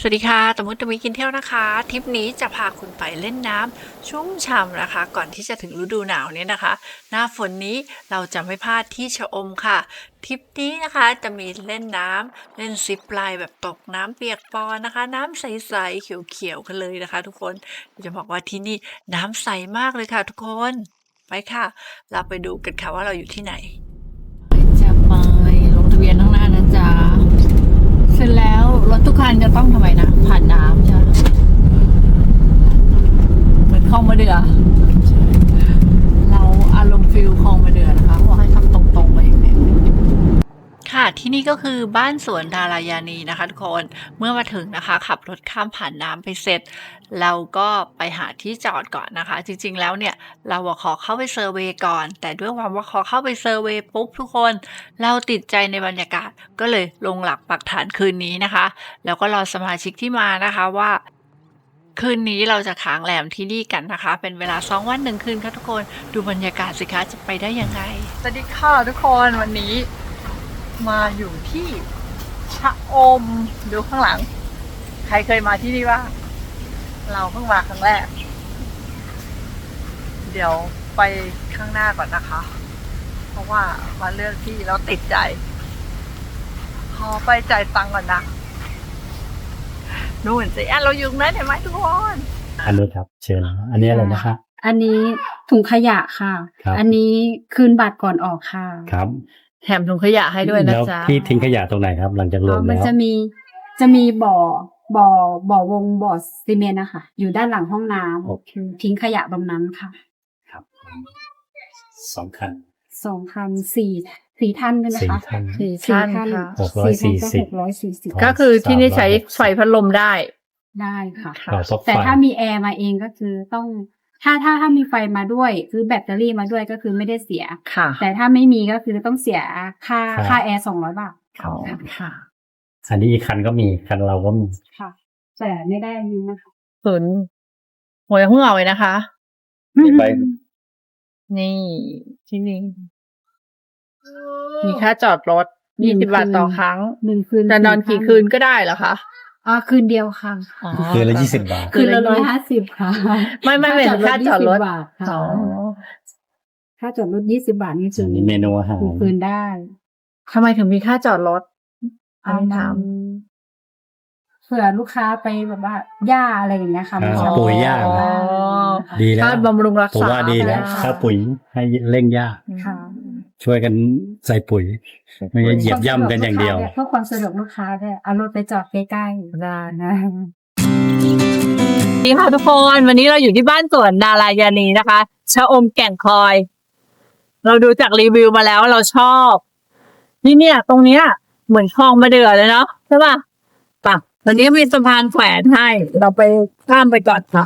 สวัสดีค่ะตมุตะมิกินเที่ยวนะคะ ทริปนี้จะพาคุณไปเล่นน้ำชุ่มฉ่ำนะคะ ก่อนที่จะถึงฤดูหนาวเนี่ยนะคะ หน้าฝนนี้เราจะไม่พลาดที่ชะอมค่ะ ทริปนี้นะคะจะมีเล่นน้ำเล่นซิปไลน์แบบตกน้ำเปียกปอนนะคะ น้ำใสๆเขียวๆกันเลยนะคะ ทุกคนจะบอกว่าที่นี่น้ำใสมากเลยค่ะ ทุกคนไปค่ะ เราไปดูกันค่ะว่าเราอยู่ที่ไหนจะไปลงทะเบียนข้างหน้านะจ๊ะเสร็จแล้ว ถทุกคันจะต้องทำไมนะ ผ่านน้ำใช่ไหมเหมือนคลองมะเดือเราอารมณ์ฟิลคลองมะเดือนะคะว่าให้ขับตรงๆไปอย่างนี้ ค่ะ ที่นี่ก็คือบ้านสวนดารายานีนะคะทุกคน เมื่อมาถึงนะคะ ขับรถข้ามผ่านน้ำไปเสร็จ เราก็ไปหาที่จอดก่อนนะคะ จริงๆแล้วเนี่ย เราขอเข้าไปเซอร์เวยก่อน แต่ด้วยความว่าขอเข้าไปเซอร์เวยปุ๊บทุกคน เราติดใจในบรรยากาศก็เลยลงหลักปักฐานคืนนี้นะคะ แล้วก็รอสมาชิกที่มานะคะว่าคืนนี้เราจะค้างแรมที่นี่กันนะคะ เป็นเวลาสองวันหนึ่งคืนค่ะทุกคน ดูบรรยากาศสิคะจะไปได้ยังไง สวัสดีค่ะทุกคนวันนี้ มาอยู่ที่ชะอมดูข้างหลัง ใครเคยมาที่นี่บ้างเราเพิ่งมาครั้งแรก เดี๋ยวไปข้างหน้าก่อนนะคะ เพราะว่ามาเลือกที่เราติดใจ ขอไปจ่ายตังค์ก่อนนะนู่นสิอะเราอยู่ตรงนั้นเห็นไหมทุกคนอันนี้ครับ เชิญอันนี้อะไรนะคะ อันนี้ถุงขยะค่ะครับอันนี้คืนบัตรก่อนออกค่ะ ครับ แถมถุงขยะให้ด้วยนะแล้วจ๊ะพี่ทิ้งขยะตรงไหนครับ หลังจากรวมมัแล้วจะมีจะมีบ่อบ่อบ่อวงบ่อซีเมนต์นะคะอยู่ด้านหลังห้องน้ำโอเคทิ้งขยะตรงนั้นค่ะครับสองคันสองพันสี่สี่ท่านใช่ไหมสี่คะท่าน สี่สี่ท่านท่านค่ะ หกร้อยสี่สิบ หกร้อยสี่สิบก็คือที่นี่ใช้ไฟพัดลมได้ ได้ค่ะต่อท็อปไฟแต่ถ้ามีแอร์มาเองก็คือต้อง ถ้าถ้าถ้ามีไฟมาด้วย คือแบตเตอรี่มาด้วยก็คือไม่ได้เสีย ค่ะ แต่ถ้าไม่มีก็คือต้องเสียค่าค่าแอร์สองร้อยบาทอ๋อค่ะอันนี้อีกคันก็มีคันเราก็มีค่ะ แต่ไม่ได้นี้นะคะศูนย์หัวเพิ่งเอาไว้นะคะไปนี่ที่นี่มีค่าจอดรถยี่สิบบาทต่อครั้งหนึ่งคืนจะนอนกี่คืนก็ได้เหรอคะ อ่าคืนเดียวค่ะคืนละยี่สิบบาท คืนละร้อยห้าสิบค่ะไม่ไม่ไม่ค่าจอดรถ20บาทค่ะอ๋อค่าจอดรถยี่สิบาทนี่คือันนี้เมนูอาหารคืนได้ทำไมถึงมีค่าจอดรถอันนี้ถามเผื่อลูกค้าไปแบบว่าหญ้าอะไรอย่างเงี้ยค่ะอ่าชอบปุ๋ยหญ้าอ๋อดีแล้วค่าบำรุงรักผมษาว่าดีแล้วไปค่าปุ๋ยให้เร่งหญ้าค่ะ ช่วยกันใส่ปุ๋ยไม่ใช่เหยียบย่ำกันอย่างเดียวเพื่อความสะดวกลูกค้าด้วยเอารถไปจอดใกล้ๆได้นะสวัสดีค่ะทุกคนวันนี้เราอยู่ที่บ้านสวนดารายานีนะคะชะอมแก่งคอย เราดูจากรีวิวมาแล้วเราชอบนี่เนี่ย ตรงเนี้ย เหมือนคลองมาเดือเลยเนาะใช่ป่ะป่ะวันนี้มีสะพานแขวนให้ เราไปข้ามไปก่อนค่ะ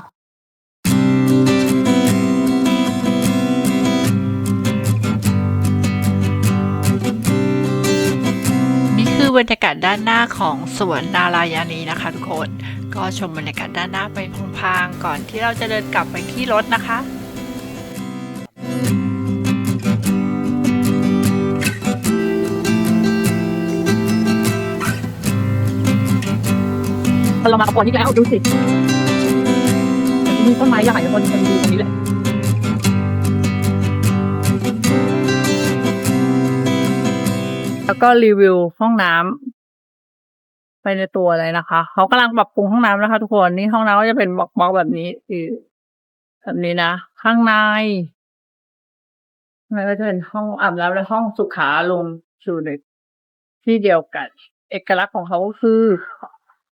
อบรรยากาศด้านหน้าของสวนดารายานีนะคะ ทุกคน ก็ชมบรรยากาศด้านหน้าไปพลางๆก่อนที่เราจะเดินกลับไปที่รถนะคะเรามาขบวนที่แล้วดูสิมีต้นไม้ใหญ่บนเป็นดีตรงนี้เลยแล้ว ก็รีวิวห้องน้ำไปในตัวเลยนะคะ เขากำลังปรับปรุงห้องน้ำนะคะ ทุกคนนี่ห้องน้ำก็จะเป็นบล็อกๆแบบนี้คือแบบนี้นะข้างในข้างในก็จะเป็นห้องอาบน้ำและห้องสุขาลมณ์อยู่ในที่เดียวกัน เอกลักษณ์ของเขาก็คือ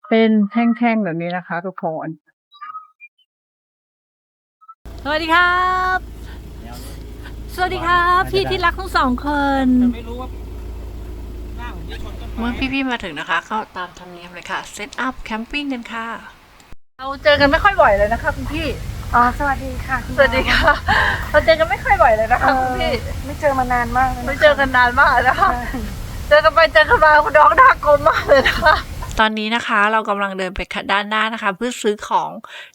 เป็นแท่งๆแบบนี้นะคะ ทุกคนสวัสดีครับ สวัสดีครับ พี่ที่รักทั้งสองคน เมื่อพี่ๆมาถึงนะคะ ก็ตามธรรมเนียมเลยค่ะเซตอัพแคมปิ้งกันค่ะ เราเจอกันไม่ค่อยบ่อยเลยนะคะคุณพี่ อ๋อ สวัสดีค่ะคุณสวัสดีค่ะ เราเจอกันไม่ค่อยบ่อยเลยนะคะเอ่คุณอพี่ ไม่เจอมานานมากแล้วะไม่เจอกันนานมากนะคะ เจอกันไปเจอกันมาคุณน้องน่ากลมมากเลยนะคะตอนนี้นะคะเรากำลังเดินไปด้านหน้านะคะ เพื่อซื้อของ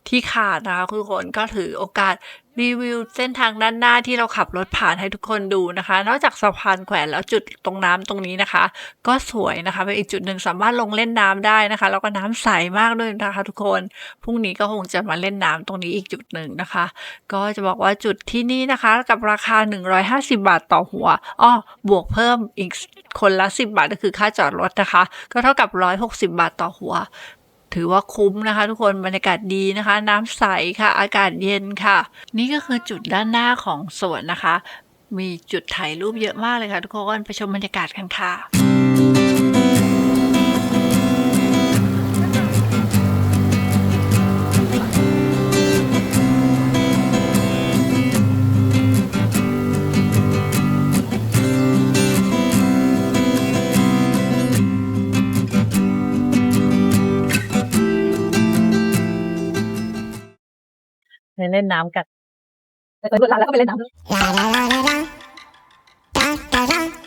ที่ขาดนะคะทุกคนก็ถือโอกาส รีวิวเส้นทางด้านหน้าที่เราขับรถผ่านให้ทุกคนดูนะคะ นอกจากสะพานแขวนแล้วจุดตรงน้ำตรงนี้นะคะ ก็สวยนะคะเป็นอีกจุดหนึ่งสามารถลงเล่นน้ำได้นะคะ แล้วก็น้ำใสมากด้วยนะคะ ทุกคนพรุ่งนี้ก็คงจะมาเล่นน้ำตรงนี้อีกจุดหนึ่งนะคะ ก็จะบอกว่าจุดที่นี่นะคะกับราคา 150 บาทต่อหัวอ้อบวกเพิ่มอีกคนละ 10 บาทก็คือค่าจอดรถนะคะ ก็เท่ากับ 160 บาทต่อหัว ถือว่าคุ้มนะคะ ทุกคนบรรยากาศดีนะคะ น้ำใสค่ะ อากาศเย็นค่ะ นี่ก็คือจุดด้านหน้าของสวนนะคะ มีจุดถ่ายรูปเยอะมากเลยค่ะ ทุกคนไปชมบรรยากาศกันค่ะ เล่นน้ำกันไปเปิดร้านแล้วก็ไปเล่นน้ำ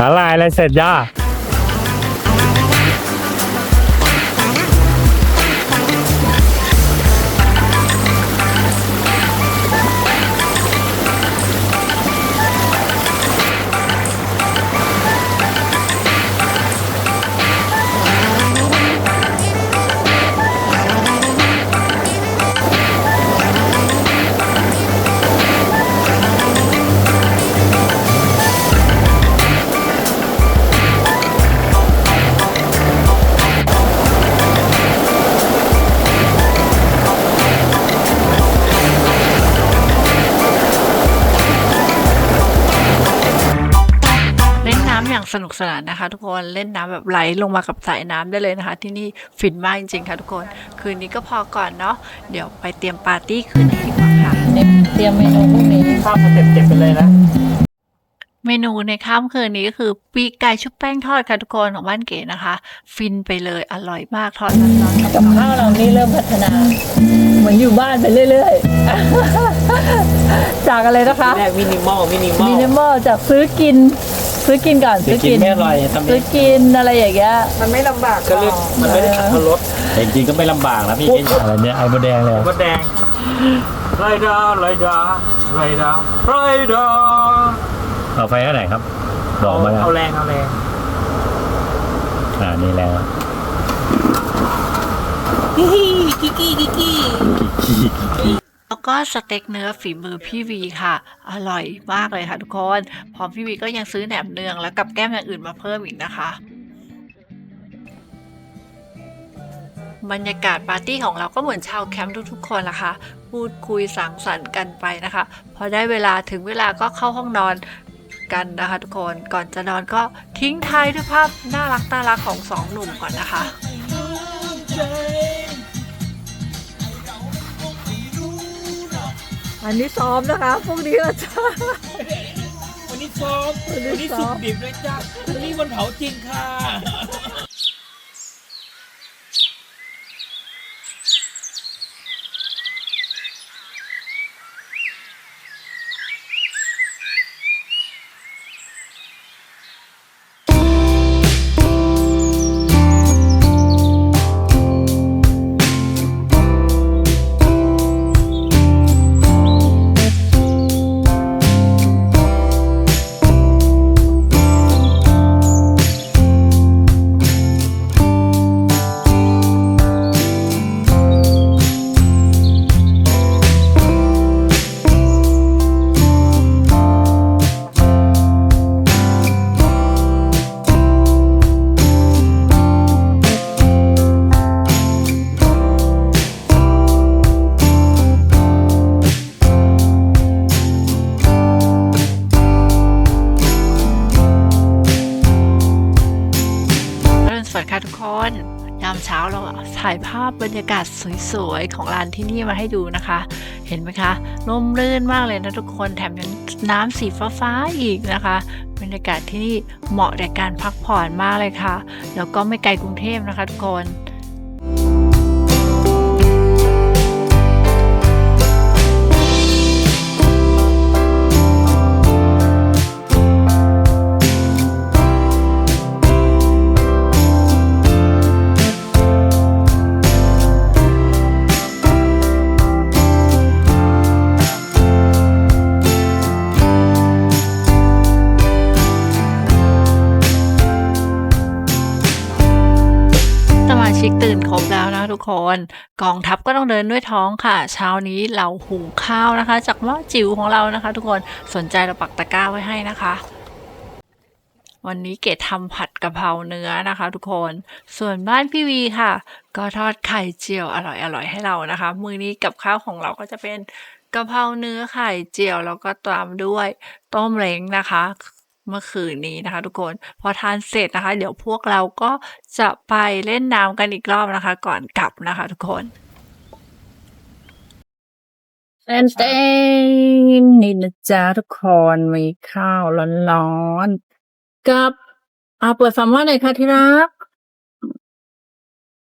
ละลายอะไรเสร็จย่า สนุกสนานนะคะ ทุกคนเล่นน้ำแบบไหลลงมากับสายน้ำได้เลยนะคะ ที่นี่ฟินมากจริงๆค่ะทุกคน คืนนี้ก็พอก่อนเนาะเดี๋ยวไปเตรียมปาร์ตี้คืนนี้ดีกว่าค่ะเตรียมเมนูพวกนี้ข้าวมาเต็มเต็มไปเลยนะเมนูในค่ำคืนนี้ก็คือปีกไก่ชุบแป้งทอดค่ะทุกคนของบ้านเก๋นะคะ ฟินไปเลยอร่อยมากทอดร้อนๆกับกับข้าวเรานี่เริ่มพัฒนา เหมือนอยู่บ้านไปเรื่อยๆ จากอะไรนะคะแรกมินิมอลมินิมอมิลนิมอลจากซื้อกิน ซื้อกินก่อนจะซื้อกิกินนไม่อร่อยทำเอซื้องกินอะไรอย่างเงี้ยมันไม่ลำบากก็เรียกมันไม่ได้ขับรถแต่จริงๆก็ไม่ลำบากนะพี่อะไรเนี่ยไอ้มดแดงเลยมดแดงไรดาไรดาไรดาไรดาเอาไฟเท่าไหร่ครับบอกมาแล้วเอาแรงเอาแรงอ่านี่แล้ว แล้วก็สเต็กเนื้อฝีมือพี่วีค่ะ อร่อยมากเลยค่ะทุกคนพร้อมพี่วีก็ยังซื้อแหนมเนืองแล้วกับแก้มอย่างอื่นมาเพิ่มอีกนะคะบรรยากาศปาร์ตี้ของเราก็เหมือนชาวแคมป์ทุกๆคนละค่ะ พูดคุยสังสรรค์กันไปนะคะ พอได้เวลาถึงเวลาก็เข้าห้องนอนกันนะคะทุกคน ก่อนจะนอนก็ทิ้งท้ายด้วยภาพน่ารักน่ารักของสองหนุ่มก่อนนะคะ อันนี้ซ้อมนะคะพวกนี้เราจะ วันนี้ซ้อมวันนี้สุกดิบเลยจ้าวันนี้วันเผาจริงค่ะ สวยๆ ของร้านที่นี่มาให้ดูนะคะ เห็นไหมคะลมรื่นมากเลยนะทุกคนแถมยังน้ำสีฟ้าๆอีกนะคะบรรยากาศที่นี่เหมาะแก่การพักผ่อนมากเลยค่ะ แล้วก็ไม่ไกลกรุงเทพนะคะทุกคน กคน กองทัพก็ต้องเดินด้วยท้องค่ะ เช้านี้เราหุงข้าวนะคะ จากหม้อจิ๋วของเรานะคะ ทุกคนสนใจเราปักตะกร้าไว้ให้นะคะวันนี้เกดทำผัดกะเพราเนื้อนะคะ ทุกคน ส่วนบ้านพี่วีค่ะ ก็ทอดไข่เจียวอร่อยๆให้เรานะคะ มื้อนี้กับข้าวของเราก็จะเป็นกะเพราเนื้อไข่เจียวแล้วก็ตามด้วยต้มเล้งนะคะ เมื่อคืนนี้นะคะทุกคน พอทานเสร็จนะคะ เดี๋ยวพวกเราก็จะไปเล่นน้ำกันอีกรอบนะคะ ก่อนกลับนะคะทุกคนเต้นเต้นนี่นะจ๊ะทุกคนมีข้าวร้อนๆกับอาเปิดฟาร์มว่าหน่อยค่ะที่รัก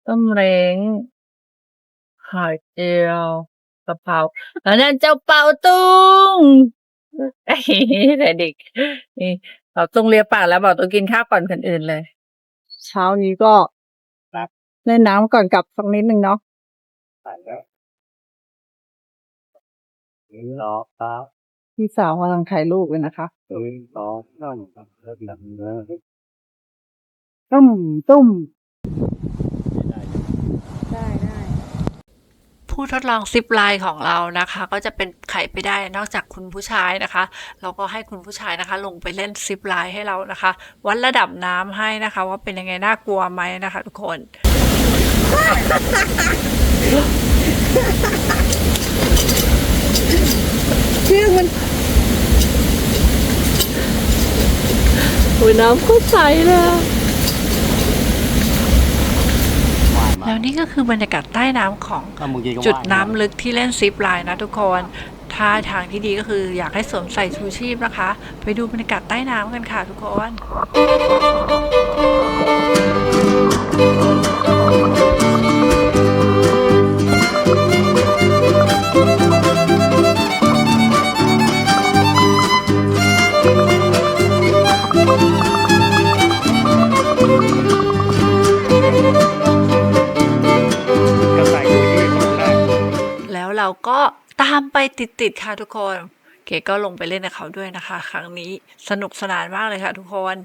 ต้มเล้งไข่เจียวกะเพราแล้วนั่นเจ้าเป่าตุ้งเอ้ย แต่เด็กนี่เป่าตุ้งเลียปากแล้วเป่าตุ้งกินข้าวก่อนคนอื่นเลย เช้านี้ก็เล่นน้ำก่อนกลับสักนิดนึงเนาะรอครับพี่สาวกำลังถ่ายรูปเลยนะคะรอนั่นเลิกหนังเนื้อตุ้มตุ้ม ผู้ทดลองซิปไลน์ของเรานะคะ ก็จะเป็นไขไปได้นอกจากคุณผู้ชายนะคะ เราก็ให้คุณผู้ชายนะคะ ลงไปเล่นซิปไลน์ให้เรานะคะ วัดระดับน้ำให้นะคะ ว่าเป็นยังไงน่ากลัวไหมนะคะ ทุกคน เชือุ้ยน้ำโคตรใสเลย แล้วนี่ก็คือบรรยากาศใต้น้ำของถ้ามึงกินก็จุดว่ายน้ำลึกที่เล่นซิปไลน์นะทุกคนท่าทางที่ดีก็คืออยากให้สวมใส่ชูชีพนะคะ ไปดูบรรยากาศใต้น้ำกันค่ะทุกคน ไปติดๆค่ะทุกคน เก๋ก็ลงไปเล่นกับเขาด้วยนะคะ ครั้งนี้สนุกสนานมากเลยค่ะทุกคน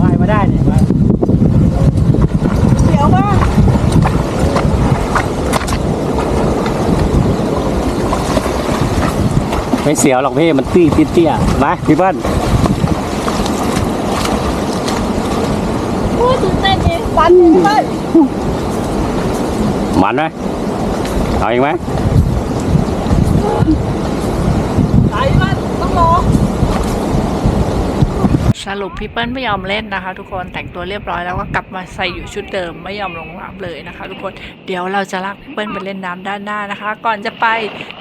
ว่ายมาได้เนี่ยว่าย เดี๋ยวว่า ไม่เสียวหรอกพี่มันตี้เตี้ยๆมาพี่เปิ้ลพูดตื่นเต้นดิฟันเลยมันไหมเอาอีกไหมไหนมันต้องรอสรุปพี่เปิ้ลไม่ยอมเล่นนะคะทุกคนแตัวเรียบร้อยแล้วก็กลับมาใส่อยู่ชุดเดิมไม่ยอมลงน้ำเลยนะคะ ทุกคนเดี๋ยวเราจะลากพี่เปิ้ลไปเล่นน้ำด้านหน้านะคะ ก่อนจะไป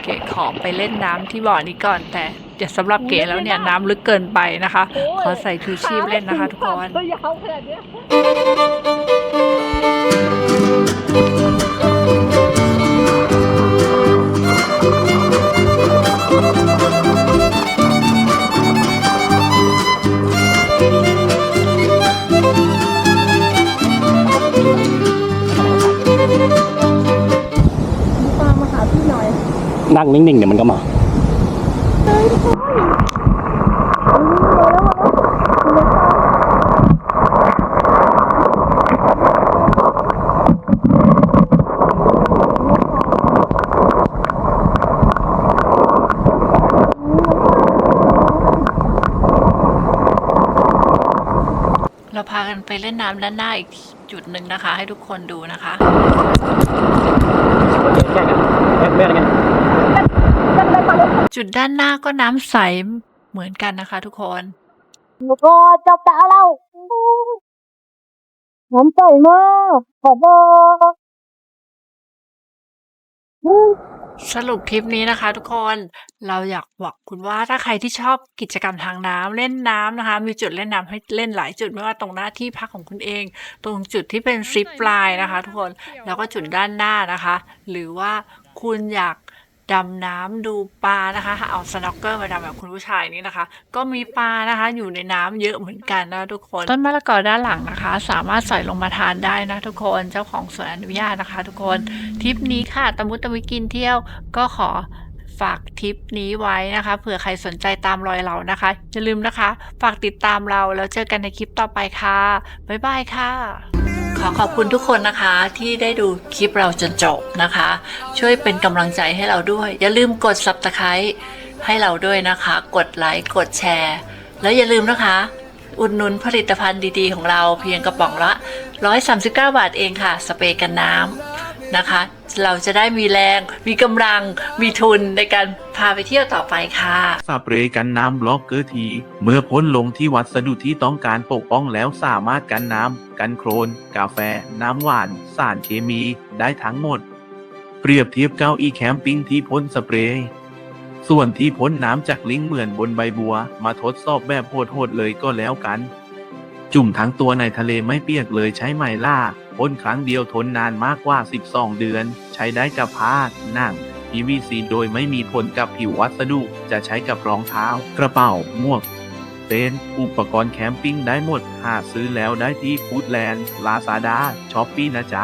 เก๋ขอไปเล่นน้ำที่บ่อนี้ก่อนแต่จะสำหรับเก๋แล้วเนี่ยน้ำลึกเกินไปนะคะ ขอใส่ชูชีพเล่นนะคะ ทุกคน นาดเนี้ยนั่งนิ่งๆเดี๋ยวมันก็มาเราพากันไปเล่นน้ำด้านหน้าอีกจุดหนึ่งนะคะ ให้ทุกคนดูนะคะเดินแค่กัน จุดด้านหน้าก็น้ำใสเหมือนกันนะคะทุกคนแล้วก็จับตาเราน้ำใสมากขอบอกสรุปทริปนี้นะคะ ทุกคนเราอยากบอกคุณว่าถ้าใครที่ชอบกิจกรรมทางน้ำเล่นน้ำนะคะ มีจุดเล่นน้ำให้เล่นหลายจุดไม่ว่าตรงหน้าที่พักของคุณเอง ตรงจุดที่เป็นซิปไลน์นะคะ ทุกคนแล้วก็จุดด้านหน้านะคะ หรือว่าคุณอยาก ดำน้ำดูปลานะคะเอาสโนว์เกอร์มาดำแบบคุณผู้ชายนี่นะคะ ก็มีปลานะคะ อยู่ในน้ำเยอะเหมือนกันนะทุกคนต้นมะละกอด้านหลังนะคะ สามารถใส่ลงมาทานได้นะทุกคนเจ้าของสวนอนุญาตนะคะ ทุกคนทริปนี้ค่ะตะมุตะมิกินเที่ยวก็ขอฝากทริปนี้ไว้นะคะเผื่อใครสนใจตามรอยเรานะคะ อย่าลืมนะคะ ฝากติดตามเราแล้วเจอกันในคลิปต่อไปค่ะบ๊ายบายค่ะ อขอบคุณทุกคนนะคะที่ได้ดูคลิปเราจนจบนะคะ ช่วยเป็นกำลังใจให้เราด้วย อย่าลืมกด subscribe ให้เราด้วยนะคะ กดไลค์กดแชร์ แล้วอย่าลืมนะคะ อุดหนุนผลิตภัณฑ์ดีๆ ของเราเพียงกระป๋องละ 139 บาทเองค่ะ สเปรย์กันน้ำนะคะ เราจะได้มีแรง มีกำลัง มีทุนในการพาไปเที่ยวต่อไปค่ะสเปรย์กันน้ำบล็อกเกอร์ที เมื่อพ่นลงที่วัสดุที่ต้องการปกป้องแล้วสามารถกันน้ำกันโครน กาแฟ น้ำหวาน สารเคมี ได้ทั้งหมด เปรียบเทียบเก้าอี้แคมปิ้งที่พ่นสเปรย์ส่วนที่พ้นน้ำจากลิงเหมือนบนใบบัว มาทดสอบแบบโหดๆเลยก็แล้วกัน จุ่มทั้งตัวในทะเลไม่เปียกเลยใช้ไหมล่า พ่นครั้งเดียวทนนานมากกว่า 12 เดือน ใช้ได้กับผ้าหนัง PVC โดยไม่มีผลกับผิววัสดุจะใช้กับรองเท้า กระเป๋าหมวกเต็นท์อุปกรณ์แคมปิ้งได้หมด หาซื้อแล้วได้ที่ฟูดแลนด์ลาซาด้าช้อปปี้นะจ๊ะ